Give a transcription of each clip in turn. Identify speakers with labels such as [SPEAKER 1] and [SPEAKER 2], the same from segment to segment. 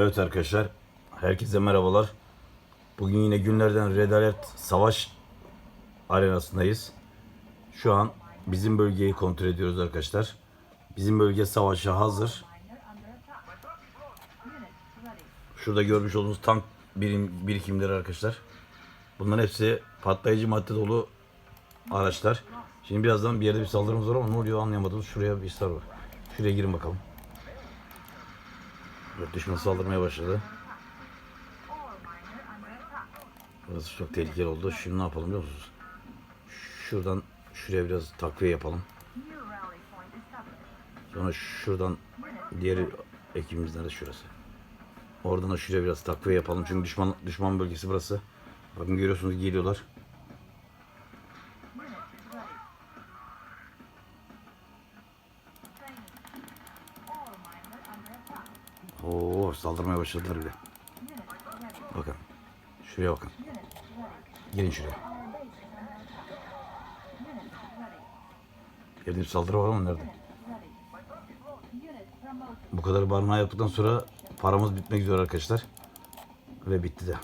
[SPEAKER 1] Evet arkadaşlar, herkese merhabalar. Bugün yine günlerden Red Alert Savaş arenasındayız. Şu an bizim bölgeyi kontrol ediyoruz arkadaşlar. Bizim bölge savaşa hazır. Şurada görmüş olduğunuz tank birim, birikimleri arkadaşlar. Bunların hepsi patlayıcı madde dolu araçlar. Şimdi birazdan bir yerde bir saldırımız var ama ne oluyor anlayamadım. Şuraya bir sar var. Şuraya girin bakalım. Düşman saldırmaya başladı. Burası çok tehlikeli oldu. Şimdi ne yapalım biliyor musunuz? Şuradan şuraya biraz takviye yapalım. Sonra şuradan diğer ekibimiz nerede şurası. Oradan da şuraya biraz takviye yapalım. Çünkü düşman düşman bölgesi burası. Bakın görüyorsunuz geliyorlar. Oo saldırmaya başladılar bile. Bakın. Şuraya bakın. Gelin şuraya. Yerde bir saldırı var ama nerede? Bu kadar barınağı yaptıktan sonra paramız bitmek üzere arkadaşlar. Ve bitti de.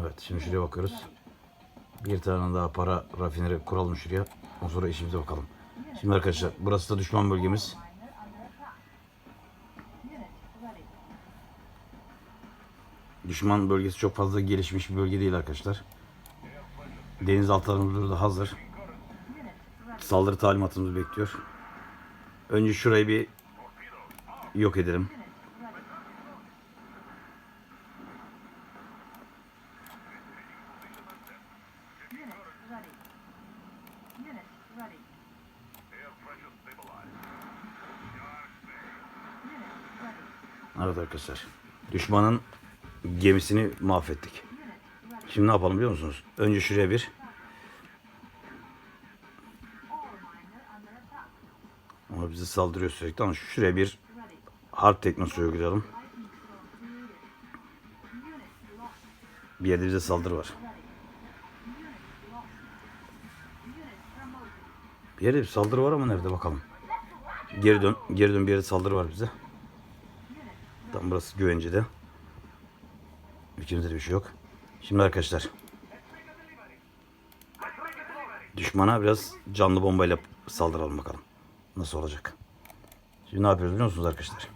[SPEAKER 1] Evet şimdi şuraya bakıyoruz. Bir tane daha para rafineri kuralım şuraya. Ondan sonra işimize bakalım. Şimdi arkadaşlar burası da düşman bölgemiz. Düşman bölgesi çok fazla gelişmiş bir bölge değil arkadaşlar. Denizaltılarımız burada hazır. Saldırı talimatımız bekliyor. Önce şurayı bir yok edelim. Evet arkadaşlar. Düşmanın gemisini mahvettik. Şimdi ne yapalım biliyor musunuz? Önce şuraya bir Ama bize saldırıyor sürekli ama şuraya bir harp teknosu uygulayalım. Bir yerde bize saldırı var. Bir yerde bir saldırı var ama nerede bakalım. Geri dön, geri dön bir yerde saldırı var bize. Tam burası güvencede. Ülkemizde de bir şey yok. Şimdi arkadaşlar. Düşmana biraz canlı bombayla saldıralım bakalım. Nasıl olacak? Şimdi ne yapıyoruz biliyor musunuz arkadaşlar?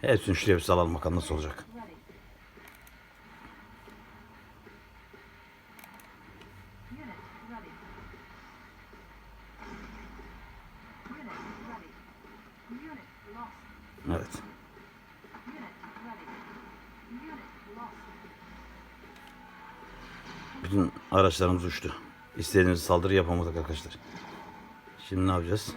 [SPEAKER 1] Hepsini şuraya bir salalım bakalım nasıl olacak. Evet. Bütün araçlarımız uçtu. İstediğimiz saldırı yapamadık arkadaşlar. Şimdi ne yapacağız?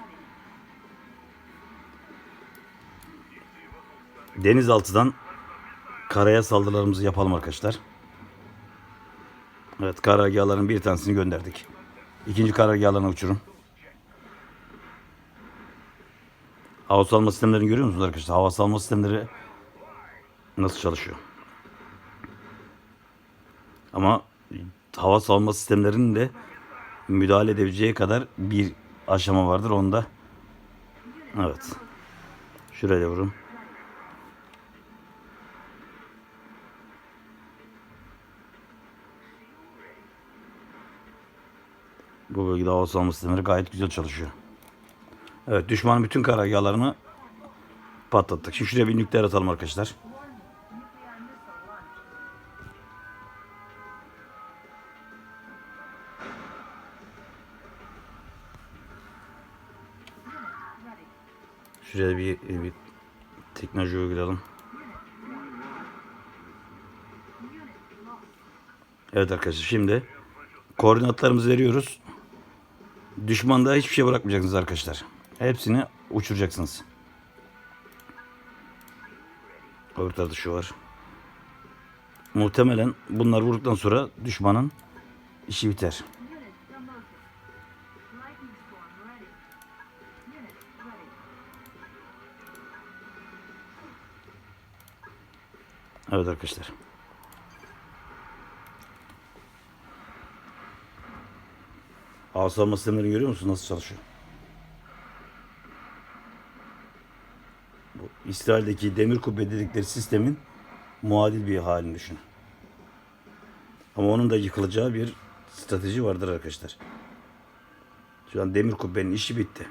[SPEAKER 1] Denizaltıdan karaya saldırılarımızı yapalım arkadaşlar. Evet karargahların bir tanesini gönderdik. İkinci karargahlarına uçurun. Hava salma sistemlerini görüyor musunuz arkadaşlar? Hava salma sistemleri nasıl çalışıyor? Ama hava savunma sistemlerinin de müdahale edebileceği kadar bir aşama vardır onda. Evet. Şuraya vurun. Bu bölgede hava savunma sistemleri gayet güzel çalışıyor. Evet düşmanın bütün karargahlarını patlattık. Şimdi şuraya bir nükleer atalım arkadaşlar. Şuraya bir, bir teknoloji uygulayalım. Evet arkadaşlar şimdi koordinatlarımızı veriyoruz. Düşmanda hiçbir şey bırakmayacaksınız arkadaşlar. Hepsini uçuracaksınız. Öbür tarafta şu var. Muhtemelen bunlar vurduktan sonra düşmanın işi biter. Evet arkadaşlar. Savunma sistemlerini görüyor musun? Nasıl çalışıyor? Bu İsrail'deki demir kubbe dedikleri sistemin muadil bir halini düşün. Ama onun da yıkılacağı bir strateji vardır arkadaşlar. Şu an demir kubbenin işi bitti.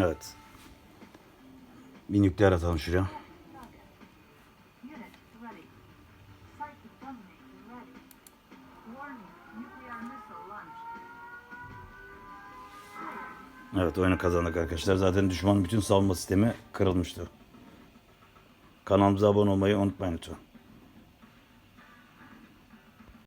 [SPEAKER 1] Evet. Bir nükleer atalım şuraya. Evet oyunu kazandık arkadaşlar. Zaten düşmanın bütün savunma sistemi kırılmıştı. Kanalımıza abone olmayı unutmayın lütfen.